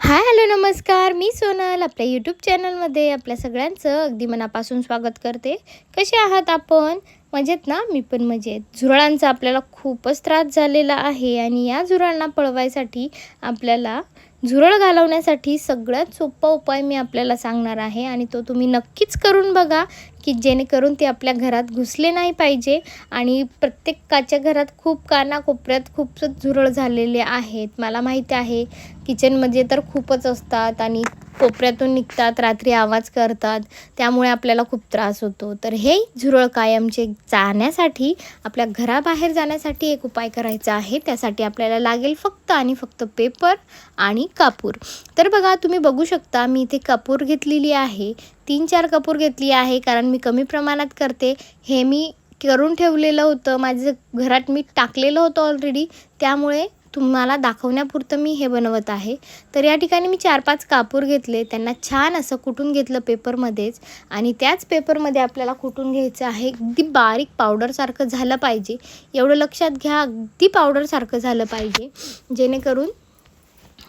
Hi hello नमस्कार. मी सोनल आपल्या YouTube चॅनलमध्ये आपल्या सगळ्यांचं अगदी मनापासून स्वागत करते. कसे आहात आपण? मजेत ना? मी पण मजेत. झुरळांचा आपल्याला खूपच त्रास झालेला आहे आणि या झुरळांना पळवायसाठी आपल्याला झुरळ घालवण्यासाठी सगळ्यात सोपा उपाय मी आपल्याला सांगणार आहे आणि तो तुम्ही नक्कीच करून बघा की जेणेकरून ते आपल्या घरात घुसले नाही पाहिजे आणि प्रत्येकाच्या घरात खूप कानाकोपऱ्यात खूपच झुरळ झालेले आहेत. मला माहिती आहे किचनमध्ये तर खूपच असतात आणि कोपऱ्यातून निघतात रात्री आवाज करतात त्यामुळे आपल्याला खूप त्रास होतो. तर हे झुरळ कायमचे जाण्यासाठी आपल्या घराबाहेर जाण्यासाठी एक उपाय करायचा आहे. त्यासाठी आपल्याला लागेल फक्त आणि फक्त पेपर आणि कापूर. तर बघा तुम्ही बघू शकता मी इथे कापूर घेतलेली आहे. तीन चार कापूर घेतली आहे कारण मी कमी प्रमाणात करते. हे मी करून ठेवलेलं होतं. माझं घरात मी टाकलेलं होतं ऑलरेडी त्यामुळे तुम्हाला दाखवण्यापुरतं मी हे बनवत आहे. तर या ठिकाणी मी चार पाच कापूर घेतले. त्यांना छान असं कुटून घेतलं पेपरमध्येच. आणि त्याच पेपरमध्ये आपल्याला कुटून घ्यायचं आहे अगदी बारीक पावडरसारखं झालं पाहिजे. एवढं लक्षात घ्या अगदी पावडरसारखं झालं पाहिजे. जेणेकरून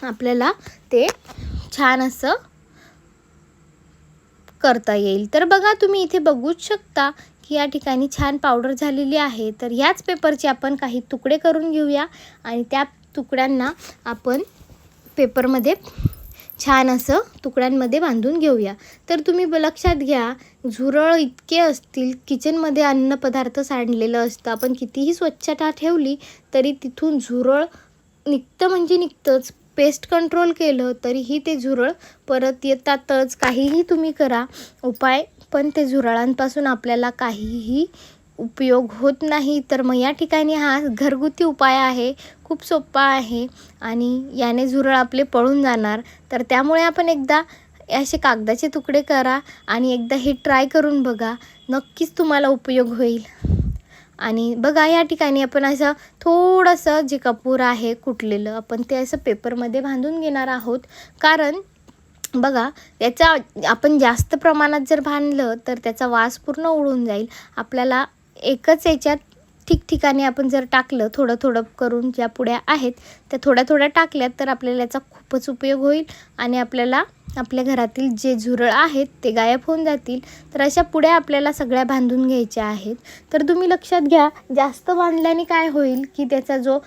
आपल्याला ते छान असं करता येईल. तर बघा तुम्ही इथे बघूच शकता. या ठिकाणी छान पावडर झालेली आहे. तर ह्याच पेपरचे आपण काही तुकडे करून घेऊया आणि त्या तुकड्यांना आपण पेपरमध्ये छान असं तुकड्यांमध्ये बांधून घेऊया. तर तुम्ही ब- लक्षात घ्या झुरळ इतके असतील किचनमध्ये अन्नपदार्थ सांडलेलं असतं. आपण कितीही स्वच्छता ठेवली तरी तिथून झुरळ निघतं म्हणजे निघतंच. पेस्ट कंट्रोल केलं तरीही ते झुरळ परत येतातच. काहीही तुम्ही करा उपाय पण ते झुरळांपासून आपल्याला काहीही उपयोग होत नाही. तर मग या ठिकाणी हा घरगुती उपाय आहे. खूप सोपा आहे आणि याने झुरळ आपले पळून जाणार. तर त्यामुळे आपण एकदा असे कागदाचे तुकडे करा आणि एकदा हे ट्राय करून बघा. नक्कीच तुम्हाला उपयोग होईल. आणि बघा या ठिकाणी आपण असं थोडंसं जे कपूर आहे कुटलेलं आपण ते असं पेपरमध्ये बांधून घेणार आहोत. कारण बघा याचा आपण जास्त प्रमाणात जर बांधलं तर त्याचा वास पूर्ण उडून जाईल. आपल्याला एकच याच्यात ठिकठिकाणी आपण जर टाकलं थोडं थोडं करून ज्या पुड्या आहेत त्या थोड्या थोड्या टाकल्यात तर आपल्याला याचा खूपच उपयोग होईल. आणि आपल्याला आपल्या घरातील जे झुरळ आहेत ते गायब होऊन जातील. तर अशा पुड्या आपल्याला सगळ्या बांधून घ्यायच्या आहेत. तर तुम्ही लक्षात घ्या जास्त बांधल्याने काय होईल की त्याचा जो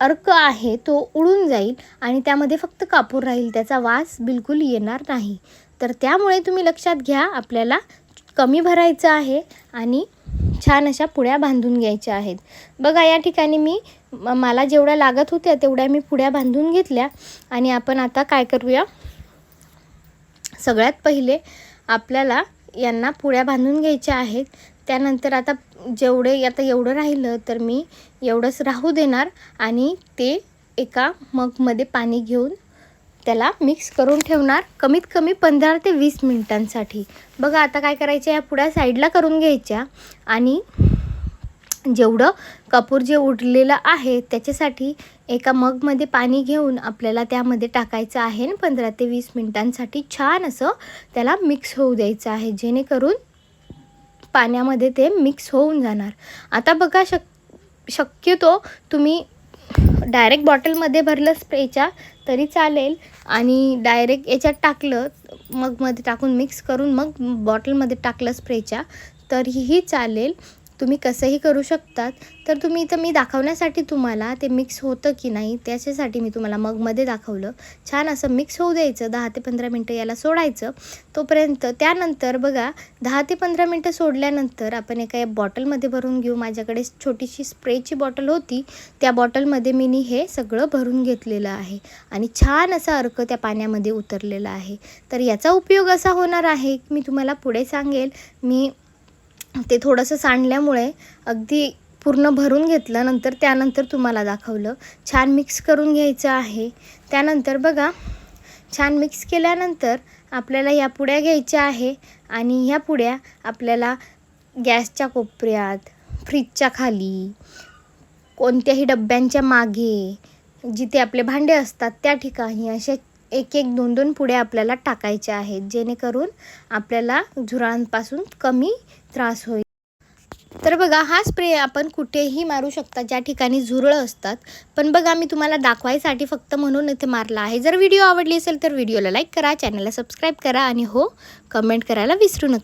अर्क आहे तो उडून जाईल आणि त्यामध्ये फक्त कापूर राहील त्याचा वास बिलकुल येणार नाही. तर त्यामुळे तुम्ही लक्षात घ्या आपल्याला कमी भरायचं आहे आणि छान अशा पुड्या बांधून घ्यायच्या आहेत. बघा या ठिकाणी मी म- मला जेवढ्या लागत होत्या तेवढ्या मी पुड्या बांधून घेतल्या आणि आपण आता काय करूया? सगळ्यात पहिले आपल्याला यांना पुड्या बांधून घ्यायच्या आहेत. त्यानंतर आता जेवढे आता एवढं राहिलं तर मी एवढंच राहू देणार आणि ते एका मगमध्ये पाणी घेऊन त्याला मिक्स करून ठेवणार कमीत कमी पंधरा ते वीस मिनिटांसाठी. बघा आता काय करायचं या पुढ्या साईडला करून घ्यायच्या आणि जेवढं कपूर जे उरलेलं आहे त्याच्यासाठी एका मगमध्ये पाणी घेऊन आपल्याला त्यामध्ये टाकायचं आहे आणि पंधरा ते वीस मिनिटांसाठी छान असं त्याला मिक्स होऊ द्यायचं आहे जेणेकरून पाण्यामध्ये ते मिक्स होऊन जाणार. आता बघा शक शक्यतो तुम्ही डायरेक्ट बॉटलमध्ये भरलं स्प्रेच्या तरी चालेल. आणि डायरेक्ट याच्यात टाकलं मगमध्ये टाकून मिक्स करून मग बॉटलमध्ये टाकलं स्प्रेच्या तरीही चालेल. तुम्ही कसंही करू शकतात तर तुम्ही इथं मी दाखवण्यासाठी तुम्हाला ते मिक्स होतं की नाही त्याच्यासाठी मी तुम्हाला मगमध्ये दाखवलं. छान असं मिक्स होऊ द्यायचं दहा ते पंधरा मिनटं याला सोडायचं. तोपर्यंत त्यानंतर बघा दहा ते पंधरा मिनटं सोडल्यानंतर आपण एका या बॉटलमध्ये भरून घेऊ. माझ्याकडे छोटीशी स्प्रेची बॉटल होती. त्या बॉटलमध्ये मी हे सगळं भरून घेतलेलं आहे. आणि छान असा अर्क त्या पाण्यामध्ये उतरलेला आहे. तर याचा उपयोग असा होणार आहे. की मी तुम्हाला पुढे सांगेल. मी ते थोडंसं सांडल्यामुळे अगदी पूर्ण भरून घेतलं नंतर त्यानंतर तुम्हाला दाखवलं. छान मिक्स करून घ्यायचं आहे. त्यानंतर बघा छान मिक्स केल्यानंतर आपल्याला या पुड्या घ्यायच्या आहे आणि ह्या पुड्या आपल्याला गॅसच्या कोपऱ्यात फ्रीजच्या खाली कोणत्याही डब्यांच्या मागे जिथे आपले भांडे असतात त्या ठिकाणी अशा एक एक दोन दोन पुड्या आपल्याला टाकायच्या आहेत. जेणेकरून आपल्याला झुरळांपासून कमी त्रास होईल. तर बघा हा स्प्रे आपण कुठेही मारू शकता. ज्या ठिकाणी झुरळं असतात. पण बघा मी तुम्हाला दाखवायसाठी फक्त म्हणून इथे मारला आहे. जर व्हिडिओ आवडली असेल तर व्हिडिओला लाईक करा चॅनलला सबस्क्राईब करा आणि हो कमेंट करायला विसरू नका.